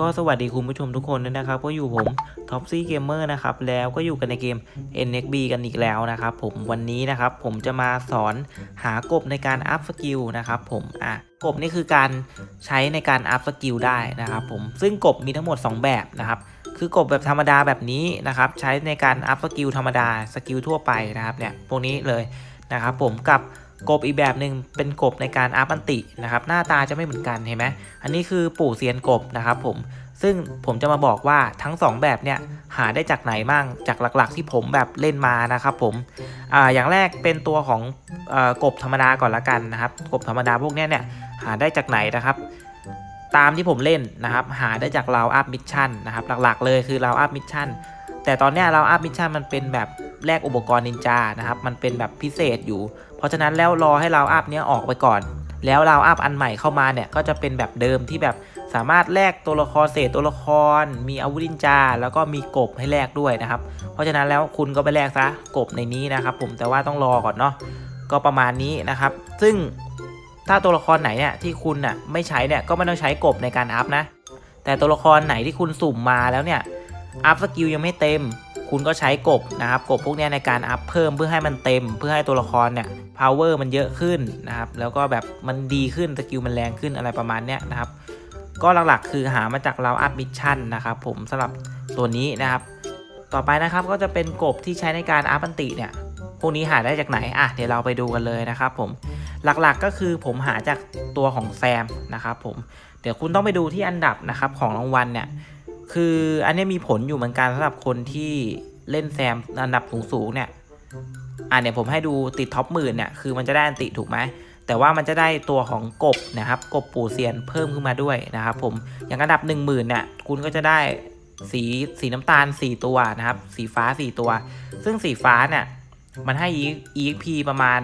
ก็สวัสดีคุณผู้ชมทุกคนด้วยนะครับ ก็อยู่ผมท็อปซี่เกมเมอร์นะครับ แล้วก็อยู่กันในเกม NXB กันอีกแล้วนะครับผมวันนี้นะครับผมจะมาสอนหากบในการอัพสกิลนะครับผมอะกบนี่คือการใช้ในการอัพสกิลได้นะครับผมซึ่งกบมีทั้งหมด 2 แบบนะครับ คือกบแบบธรรมดาแบบนี้นะครับ ใช้ในการอัพสกิลธรรมดาสกิลทั่วไปนะครับเนี่ยพวกนี้เลยนะครับผมกับ กบอีกแบบหนึ่งเป็นกบในการอัพอันตินะครับหน้าตาจะไม่เหมือนกันเห็นไหมอันนี้คือปู่เซียนกบนะครับผมซึ่งผมจะมาบอกว่าทั้ง 2 แบบเนี่ยหาได้จากไหนบ้างจากหลักๆ ที่ผมแบบเล่นมานะครับผมออย่างแรกเป็นตัวของอกบธรรมดาก่อนละกันนะครับกบธรรมดาพวกเนี้ยเนี่ยหาได้จากไหนนะครับ ตามที่ผมเล่นนะครับ หาได้จากเราอัพมิชชั่นนะครับหลักๆเลยคือเราอัพมิชชั่นแต่ตอนเนี้ยราอัพมิชชั่นมันเป็นแบบ แลกอุปกรณ์นินจานะครับ มันเป็นแบบพิเศษอยู่ เพราะฉะนั้นแล้วรอให้ราวอัพเนี้ยออกไปก่อน แล้วราวอัพอันใหม่เข้ามาเนี่ยก็จะเป็นแบบเดิมที่แบบสามารถแลกตัวละครเศษตัวละคร มีอาวุธนินจา แล้วก็มีกบให้แลกด้วยนะครับ เพราะฉะนั้นแล้วคุณก็ไปแลกซะกบในนี้นะครับ ผมแต่ว่าต้องรอก่อนเนาะก็ประมาณนี้นะครับ ซึ่งถ้าตัวละครไหนเนี่ยที่คุณน่ะไม่ใช้เนี่ยก็ไม่ต้องใช้กบในการอัพนะ แต่ตัวละครไหนที่คุณสุ่มมาแล้วเนี่ยอัพสกิลยังไม่เต็ม คุณก็ใช้กบนะครับกบพวกนี้ในการอัพเพิ่มเพื่อให้มันเต็ม เพื่อให้ตัวละครเนี่ย power มันเยอะขึ้นนะครับแล้วก็แบบมันดีขึ้นสกิลมันแรงขึ้นอะไรประมาณเนี้ยนะครับก็หลักๆคือหามาจากเราอัพมิชชั่นนะครับผมสำหรับตัวนี้นะครับ ต่อไปนะครับก็จะเป็นกบที่ใช้ในการอัพอันติเนี่ยพวกนี้หาได้จากไหนอะเดี๋ยวเราไปดูกันเลยนะครับผมหลักๆก็คือผมหาจากตัวของแซมนะครับผมเดี๋ยวคุณต้องไปดูที่อันดับนะครับของรางวัลเนี่ย คืออันนี้มีผลอยู่เหมือนกันสำหรับคนที่เล่นแซมอันดับสูงๆเนี่ยอ่าเนี่ยผมให้ดูติดท็อปหมื่นเนี่ยคือมันจะได้อันติถูกไหมแต่ว่ามันจะได้ตัวของกบนะครับ กบปูเซียนเพิ่มขึ้นมาด้วยนะครับ ผมอย่างอันดับ 1 0,000เนี่ยคุณก็จะได้สีสีน้ำตาล 4 ตัวนะครับ สีฟ้า 4 ตัว ซึ่งสีฟ้าเนี่ยมันให้ EXP ประมาณ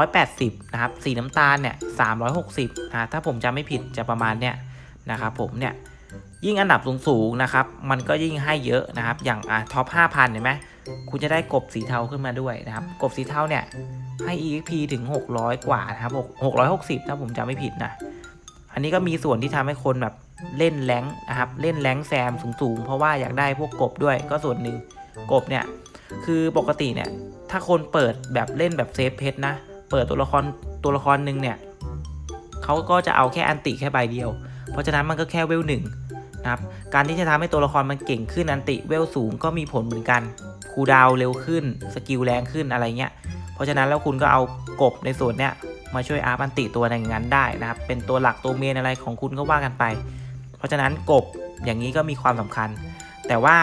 180 นะครับ สีน้ำตาลเนี่ย360นะถ้าผมจำไม่ผิดจะประมาณเนี่ยนะครับผมเนี่ย ยิ่งอันดับสูงๆนะครับ มันก็ยิ่งให้เยอะนะครับ อย่างอะท็อป 5,000 เห็นไหมคุณจะได้กบสีเทาขึ้นมาด้วยนะครับ กบสีเทาเนี่ยให้ EXP ถึง 600 กว่านะครับ660 ถ้าผมจำไม่ผิดนะ อันนี้ก็มีส่วนที่ทำให้คนแบบเล่นแรงนะครับ เล่นแรงแซมสูงๆ เพราะว่าอยากได้พวกกบด้วยก็ส่วนหนึ่งกบเนี่ย คือปกติเนี่ย ถ้าคนเปิดแบบเล่นแบบเซฟเพชรนะ เปิดตัวละครตัวละครหนึ่งเนี่ยเขาก็จะเอาแค่อันติแค่ใบเดียว ราะฉะนั้นมันก็แค่เวลหนึ่งนะครับการที่จะทำให้ตัวละครมันเก่งขึ้นอันติเวลสูงก็มีผลเหมือนกันคูดาวเร็วขึ้นสกิลแรงขึ้นอะไรเงี้ยเพราะฉะนั้นแล้วคุณก็เอากบในส่วนเนี้ยมาช่วยอาร์อันติตัวในงนั้นได้นะครับ เป็นตัวหลักตัวเมนอะไรของคุณก็ว่ากันไป เพราะฉะนั้นกบอย่างนี้ก็มีความสำคัญ แต่ว่า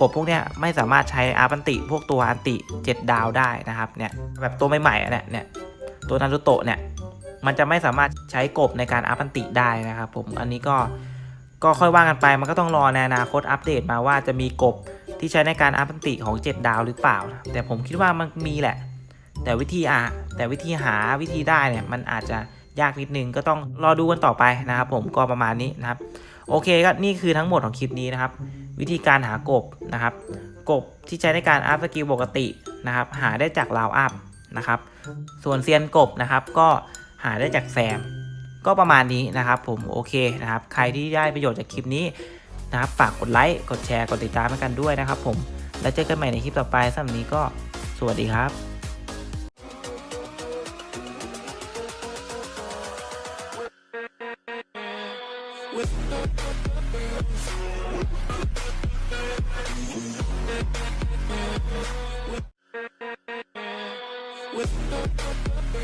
กบพวกเนี้ยไม่สามารถใช้อาร์อันติพวกตัวอันติ 7 ดาวได้นะครับเนี่ยแบบตัวใหม่ๆอะเนี่ยเนี่ยตัวนารูโตะเนี่ย มันจะไม่สามารถใช้กบในการอัพอันติได้นะครับผมอันนี้ก็ก็ค่อยว่ากันไปมันก็ต้องรอในอนาคตอัปเดตมาว่าจะมีกบที่ใช้ในการอัพอันติของ 7 ดาวหรือเปล่านะแต่ผมคิดว่ามันมีแหละ แต่วิธีอะแต่วิธีหาวิธีได้เนี่ยมันอาจจะยากนิดนึงก็ต้องรอดูกันต่อไปนะครับผมก็ประมาณนี้นะครับ โอเคก็นี่คือทั้งหมดของคลิปนี้นะครับ วิธีการหากบนะครับ กบที่ใช้ในการอัพสกิลปกตินะครับ หาได้จากราวอัพนะครับ ส่วนเซียนกบนะครับก็ หาได้จากแซม ก็ประมาณนี้นะครับผมโอเคนะครับ ใครที่ได้ประโยชน์จากคลิปนี้นะครับฝากกดไลค์กดแชร์กดติดตามกันด้วยนะครับผมแล้วเจอกันใหม่ในคลิปต่อไปสำหรับนนี้ก็สวัสดีครับ with